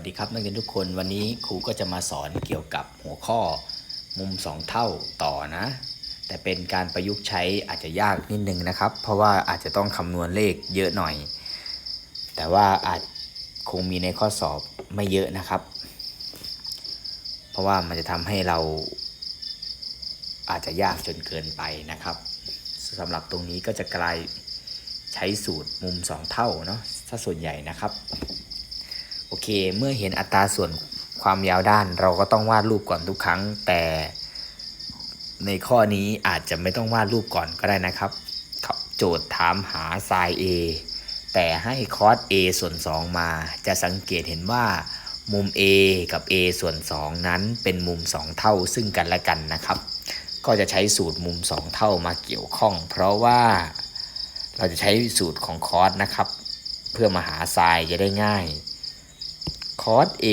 วัสดีครับนักเรียนทุกคนวันนี้ครูก็จะมาสอนเกี่ยวกับหัวข้อมุม 2 เท่าต่อนะ แต่เป็นการประยุกต์ใช้อาจจะยากนิดนึงนะครับ เพราะว่าอาจจะต้องคำนวณเลขเยอะหน่อย แต่ว่าอาจคงมีในข้อสอบไม่เยอะนะครับ เพราะว่ามันจะทำให้เราอาจจะยากจนเกินไปนะครับสำหรับตรงนี้ก็จะกลายใช้สูตรมุม 2 เท่าเนาะถ้าส่วนใหญ่นะครับ โอเค เมื่อเห็นอัตราส่วนความยาวด้าน เราก็ต้องวาดรูปก่อนทุกครั้ง แต่ในข้อนี้อาจจะไม่ต้องวาดรูปก่อนก็ได้นะครับโจทย์ถามหา sin A แต่ให้ cos A ส่วน 2 มา จะสังเกตเห็นว่า มุม A กับ A ส่วน 2 นั้นเป็นมุม 2 เท่าซึ่งกันและกันนะครับ ก็จะใช้สูตรมุม 2 เท่ามาเกี่ยวข้อง เพราะว่าเราจะใช้สูตรของ cos นะครับ เพื่อมาหา sin จะได้ง่าย คอส A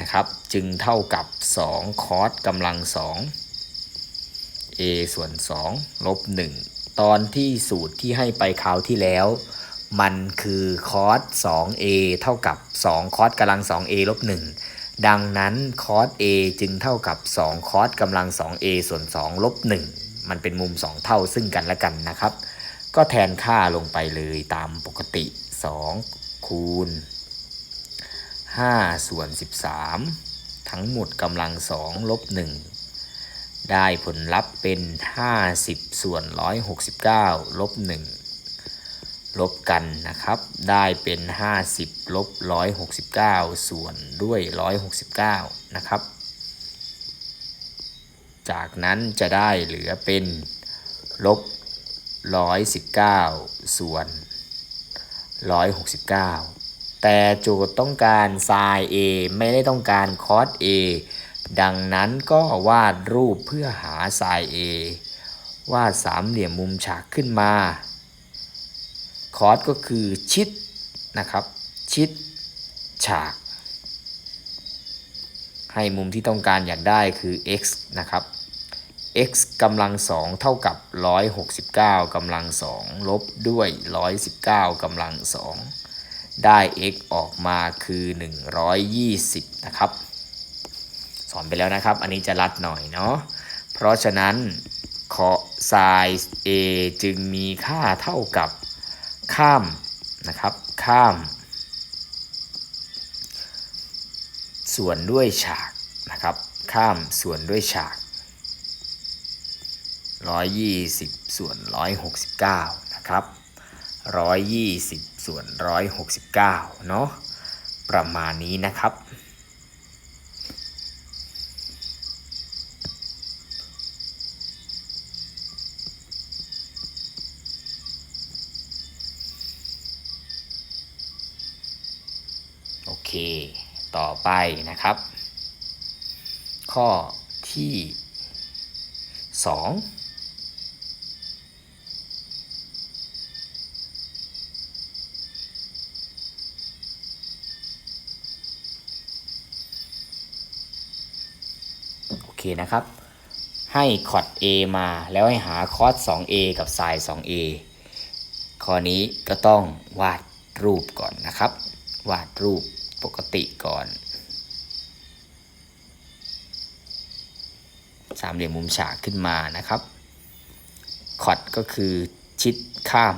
นะครับ จึงเท่ากับ2คอสกำลัง 2 A ส่วน2ลบ1ตอนที่สูตรที่ให้ไปคราวที่แล้ว มันคือคอส 2A เท่ากับ 2 คอสกำลัง 2A ลบ1ดังนั้นคอส A จึงเท่ากับ 2 คอสกำลัง 2A ส่วน2ลบ1มันเป็นมุม 2 เท่าซึ่งกันและกันนะครับ ก็แทนค่าลงไปเลยตามปกติ 2 คูณ 5 ส่วน 13 ทั้งหมดกำลัง2ลบ1ได้ผลลัพธ์เป็น 50 ส่วน 169 ลบ1ลบกันนะครับ ได้เป็น 50 ลบ 169 ส่วนด้วย 169 นะครับ จากนั้นจะได้เหลือเป็นลบ 119 ส่วน 169 แต่โจทย์ต้องการ sin A ไม่ได้ต้องการ cos A ดังนั้นก็วาดรูปเพื่อหา sin A วาดสามเหลี่ยมมุมฉากขึ้นมา cos ก็คือชิดนะครับ ชิดฉาก ให้มุมที่ต้องการอยากได้คือ x นะครับ x กำลังสองเท่ากับ 169กำลังสองลบด้วย 119กำลังสอง ได้ x ออกมาคือ 120 นะครับ สอนไปแล้วนะครับ อันนี้จะรัดหน่อยเนาะ เพราะฉะนั้นขอ sin a จึงมีค่าเท่ากับข้ามนะครับ ข้าม ส่วนด้วยฉากนะครับ ข้ามส่วนด้วยฉาก 120 ส่วน 169 นะครับ 120 ส่วน 169 เนาะประมาณนี้นะครับ โอเค ต่อไปนะครับ ข้อที่ 2 โอเค นะครับ ให้คอด A มาแล้วให้หาคอส 2A กับไซน์ 2A ข้อนี้ก็ต้องวาดรูปก่อนนะครับ วาดรูปปกติก่อน สามเหลี่ยมมุมฉากขึ้นมานะครับคอดก็คือชิดข้าม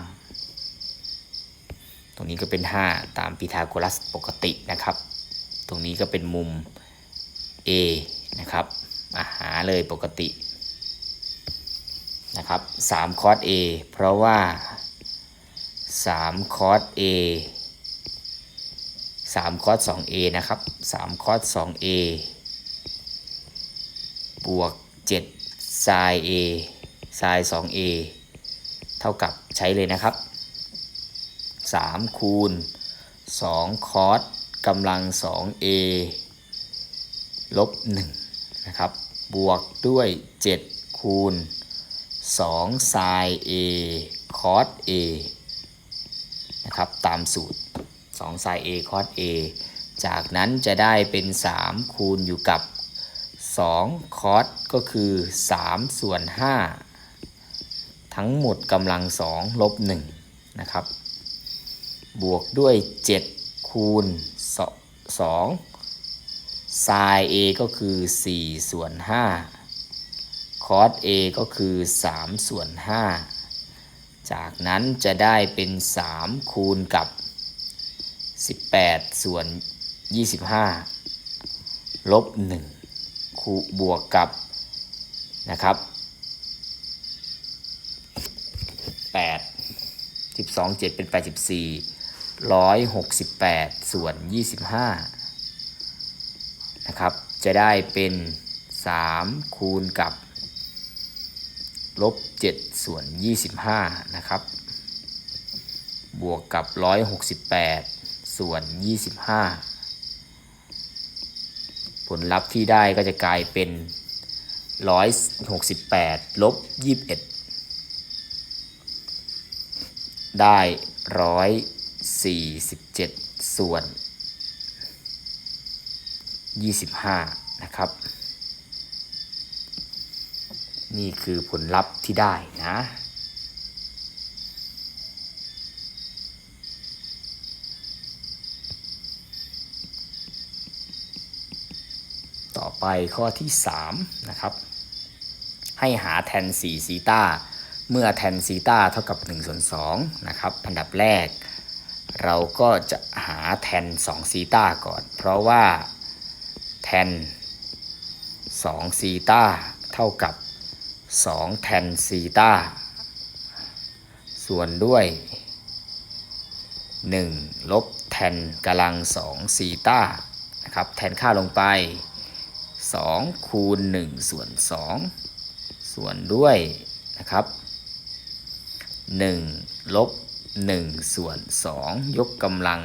ตรงนี้ก็เป็น 5 ตามพีทาโกรัสปกตินะครับ ตรงนี้ก็เป็นมุม A นะครับ อาหาเลยปกตินะครับ3คอส A เพราะว่า3คอส A 3คอส 2A นะครับ3คอส 2A บวก7 sin A sin 2A เท่ากับใช้เลยนะครับ 3 คูณ 2 คอสกำลัง 2A ลบ 1 นะครับบวกด้วย 7 คูณ2 sin A cos A นะครับตามสูตร2 sin A cos A จากนั้นจะได้เป็น 3 คูณอยู่กับ 2 cos ก็คือ 3 ส่วน 5 ทั้งหมดกำลัง 2 ลบ 1 นะครับ บวกด้วย 7 คูณ 2 sin a ก็คือ4ส่วน5 cos a ก็คือ3ส่วน5จากนั้นจะได้เป็น 3 คูณกับ 18 ส่วน 25 ลบ 1 คูบวกกับนะครับ 8 12 7 เป็น 84 168 ส่วน 25 นะครับ จะได้เป็น 3 คูณกับลบ7ส่วน 25 นะครับ บวกกับ 168 ส่วน 25 ผลลัพธ์ที่ได้ก็จะกลายเป็น 168 ลบ 21 ได้ 147 ส่วน 25 นะครับ นี่คือผลลัพธ์ที่ได้นะต่อไปข้อที่ 3 นะครับ ให้หาแทน4ซีตาเมื่อแทนซีตาเท่ากับ1ส่วน2นะครับอันดับแรก เราก็จะหาแทน2ซีตาก่อน เพราะว่า แทน2ซีตาเท่ากับ2แทนซีตาส่วนด้วย 1 ลบแทนกำลัง2ซีตานะครับแทนค่าลงไป 2 คูณ 1 ส่วน 2 ส่วนด้วยนะครับ 1 ลบ 1 ส่วน 2 ยกกำลัง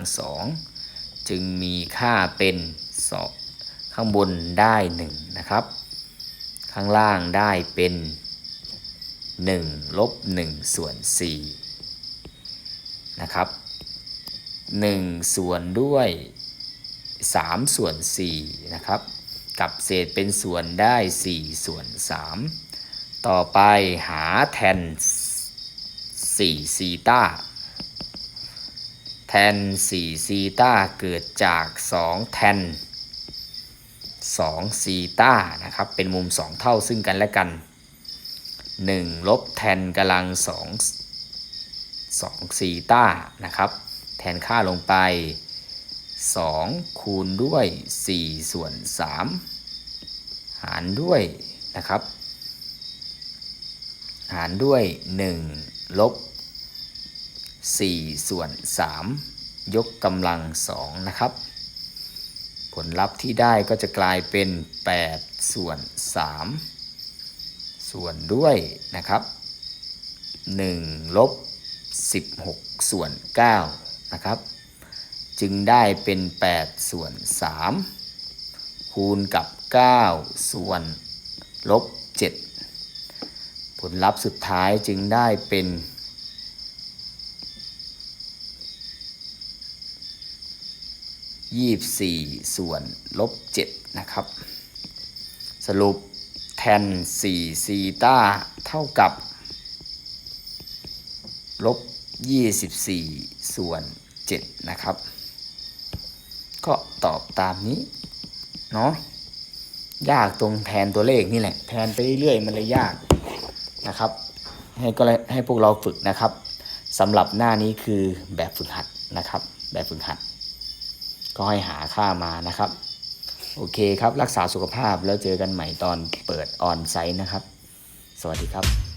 2 จึงมีค่าเป็น2 ข้างบนได้1นะครับ ข้างล่างได้เป็น1ลบ1ส่วน4นะครับ1ส่วนด้วย3ส่วน4นะครับ กับเศษเป็นส่วนได้4ส่วน3ต่อไปหาแทน4ซีตาแทน4ซีตาเกิดจาก 2 แทน 2ซีตานะครับเป็นมุม 2 เท่าซึ่งกันและกัน 1 ลบแทนกำลัง2 2ซีตานะครับแทนค่าลงไป 2 คูณด้วย 4 ส่วน 3 หารด้วยนะครับ หารด้วย 1 ลบ 4 ส่วน 3 ยกกำลัง 2 นะครับ ผลลัพธ์ที่ได้ก็จะกลายเป็น 8 ส่วน 3 ส่วนด้วยนะครับ 1 ลบ 16 ส่วน 9 นะครับ จึงได้เป็น 8 ส่วน 3 คูณกับ 9 ส่วน ลบ 7 ผลลัพธ์สุดท้ายจึงได้เป็น 24 ส่วนลบ 7 นะครับ สรุปแทน4ซีตาเท่ากับลบ 24 ส่วน 7 นะครับ ก็ตอบตามนี้ เนาะยากตรงแทนตัวเลขนี่แหละ แทนไปเรื่อยมันเลยยากนะครับ ให้ก็เลยให้พวกเราฝึกนะครับสำหรับหน้านี้คือแบบฝึกหัดนะครับ แบบฝึกหัด ก็ให้หาค่ามานะครับ โอเคครับ รักษาสุขภาพแล้วเจอกันใหม่ตอนเปิดออนไซต์นะครับ สวัสดีครับ